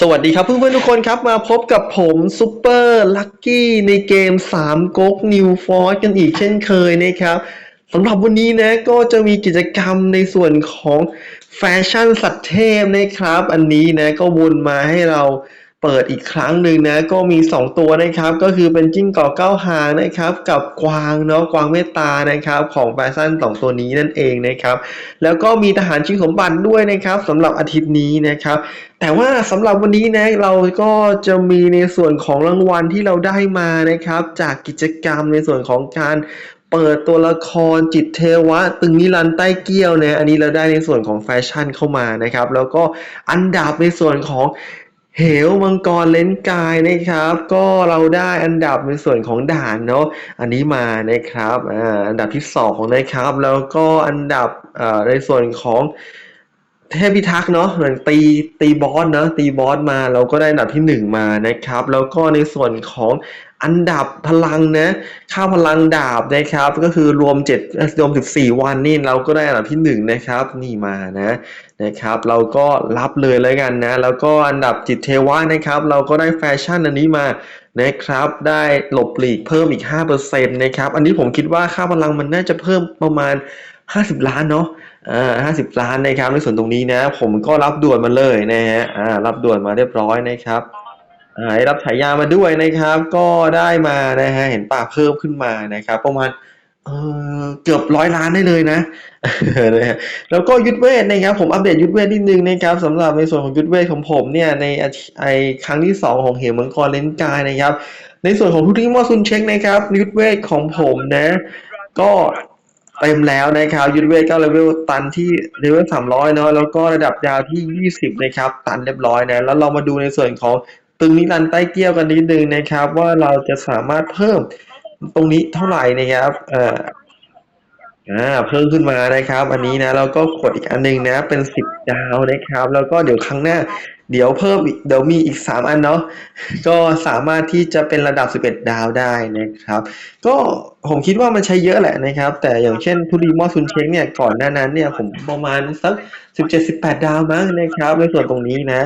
สวัสดีครับเพื่อนๆทุกคนครับมาพบกับผมซูเปอร์ลัคกี้ในเกม3ก๊กนิวฟอร์กันอีกเช่นเคยนะครับสำหรับวันนี้นะก็จะมีกิจกรรมในส่วนของแฟชั่นสัตว์เทพนะครับ อันนี้นะก็วนมาให้เรา เปิดอีกครั้งหนึ่งนะก็มี 2 ตัวนะครับ ก็คือเป็นจิ้งก่อเก้าหางนะครับ กับกวางเนาะกวางเมตตานะครับ ของแฟชั่นสองตัวนี้นั่นเองนะครับ แล้วก็มีทหารชิงสมบัติด้วยนะครับสำหรับอาทิตย์นี้นะครับแต่ว่าสำหรับวันนี้นะเราก็จะมีในส่วนของรางวัลที่เราได้มานะครับ จากกิจกรรมในส่วนของการเปิดตัวละครจิตเทวะ ตึงนิรันใต้เกี้ยวนะอันนี้เราได้ในส่วนของแฟชั่นเข้ามานะครับ แล้วก็อันดับในส่วนของ เหวมังกรเลนส์กายนะครับ ก็เราได้อันดับในส่วนของด่านเนาะอันนี้มานะครับอ่าอันดับที่สองนะครับ แล้วก็อันดับอ่าในส่วนของเทพพิทักษ์เนาะเหมือนตีตีบอสเนาะตีบอสมาเราก็ได้อันดับที่หนึ่งมานะครับ แล้วก็ในส่วนของ อันดับพลังนะค่าพลังดาบนะครับ ก็คือรวม7เอ่อรวม 14 วันนี่เราก็ได้อันดับที่หนึ่งนะครับ นี่มานะนะครับ เราก็รับเลยแล้วกันนะ แล้วก็อันดับจิตเทวะนะครับ เราก็ได้แฟชั่นอันนี้มานะครับ ได้หลบหลีกเพิ่มอีก 5%นะครับ อันนี้ผมคิดว่าค่าพลังมันน่าจะเพิ่มประมาณ 50 ล้านเนาะอ่าห้าสิบล้านนะครับในส่วนตรงนี้นะ ผมก็รับด่วนมาเลยนะฮะอ่ารับด่วนมาเรียบร้อยนะครับ ได้รับฉายามาด้วยนะครับ ก็ได้มานะฮะเห็นป่าเพิ่มขึ้นมานะครับ ประมาณเออเกือบร้อยล้านได้เลยนะนะฮะแล้วก็ยุทธเวทนะครับผมอัปเดตยุทธเวทนิดนึงนะครับสำหรับในส่วนของยุทธเวทของผมเนี่ยในไอครั้งที่สองของเหมมังกรเลนกายนะครับ ในส่วนของทุติมอซุนเช็คนะครับยุทธเวทของผมนะ ก็เต็มแล้วนะครับยุทธเวทก็เลเวลตันที่เลเวลสามร้อยเนาะแล้วก็ระดับยาวที่ยี่สิบนะครับตันเรียบร้อยนะแล้วเรามาดูในส่วนของ ตึงนิรันต์ใต้เกี้ยวกันนิดนึงนะครับ ว่าเราจะสามารถเพิ่มตรงนี้เท่าไหร่นะครับเอ่ออ่าเพิ่มขึ้นมานะครับ อันนี้นะเราก็กดอีกอันหนึงนะเป็นสิบดาวนะครับ แล้วก็เดี๋ยวครั้งหน้า เดี๋ยวเพิ่มเดี๋ยวมีอีกสามอันเนาะก็สามารถที่จะเป็นระดับ 11 ดาวได้นะครับ ก็ผมคิดว่ามันใช้เยอะแหละนะครับ แต่อย่างเช่นทุรีมอซุนเชงเนี่ยก่อนหน้านั้นเนี่ยผมประมาณสัก 17-18 ดาวมั้งนะครับ ในส่วนตรงนี้นะ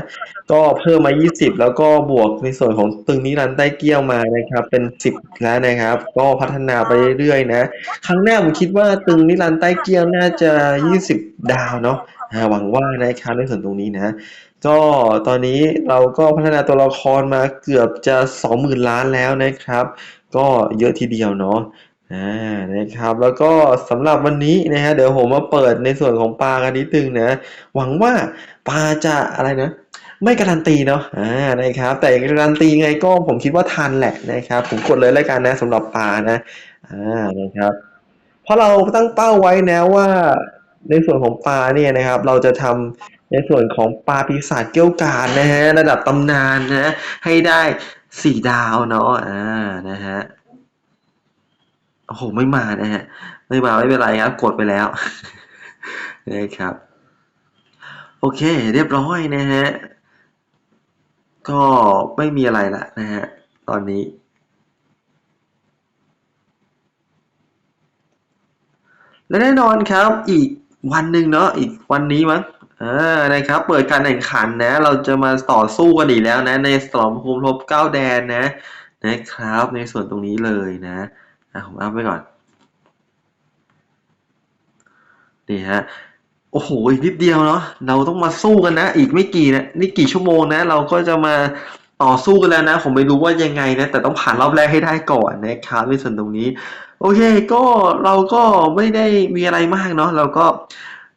ก็เพิ่มมา 20 แล้วก็บวกในส่วนของตึงนิรันใต้เกี้ยวมานะครับ เป็น 10 แล้วนะครับ ก็พัฒนาไปเรื่อยๆนะ ครั้งหน้าผมคิดว่าตึงนิรันใต้เกี้ยวน่าจะ 20 ดาวเนาะ อ่าหวังว่านะครับในส่วนตรงนี้นะ ก็ตอนนี้เราก็พัฒนาตัวละครมาเกือบจะ20,000ล้านแล้วนะครับ ก็เยอะทีเดียวเนาะอ่านะครับแล้วก็สำหรับวันนี้นะฮะเดี๋ยวผมมาเปิดในส่วนของปลากันนิดนึงนะ หวังว่าปลาจะอะไรนะ ไม่การันตีเนาะอ่านะครับ แต่การันตีไงก็ผมคิดว่าทันแหละนะครับ ผมกดเลยแล้วกันนะสำหรับปลานะอ่านะครับเพราะเราตั้งเป้าไว้นะว่า ในส่วนของปลาเนี่ยนะครับเราจะทำในส่วนของปลาปีศาจเกี้ยวกาดนะฮะระดับตำนานนะให้ได้สี่ดาวเนาะอ่านะฮะโอ้โหไม่มานะฮะไม่มาไม่เป็นไรครับกดไปแล้วนะครับ โอเค เรียบร้อยนะฮะก็ไม่มีอะไรละนะฮะตอนนี้และแน่นอนครับอีก วันหนึ่งเนาะอีกวันนี้มั้งอ่านะครับ เปิดการแข่งขันนะ เราจะมาต่อสู้กันอีกแล้วนะ ในสตอมโฮมลบเก้าแดนนะนะครับ ในส่วนตรงนี้เลยนะอะผมอัพไว้ก่อนนี่ฮะโอ้โหอีกนิดเดียวเนาะเราต้องมาสู้กันนะ อีกไม่กี่นะนี่กี่ชั่วโมงนะ เราก็จะมา ต่อสู้กันแล้วนะ ผมไม่รู้ว่ายังไงนะ แต่ต้องผ่านรอบแรกให้ได้ก่อนนะครับในส่วนตรงนี้ โอเค ก็เราก็ไม่ได้มีอะไรมากเนาะเราก็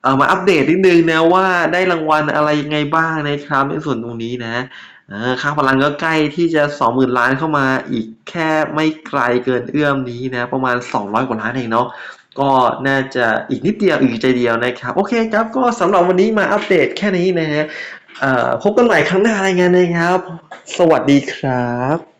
เอ่อมาอัปเดตนิดนึงนะว่าได้รางวัลอะไรยังไงบ้างนะครับในส่วนตรงนี้นะค่าพลังก็ใกล้ที่จะสองหมื่นล้านเข้ามาอีกแค่ไม่ไกลเกินเอื้อมนี้นะ ประมาณ 200 กว่าล้านเองเนาะ ก็น่าจะอีกนิดเดียวอีกใจเดียวนะครับ โอเคครับก็สำหรับวันนี้มาอัปเดตแค่นี้นะฮะพบกันใหม่ครั้งหน้ารายงานนะครับ สวัสดีครับ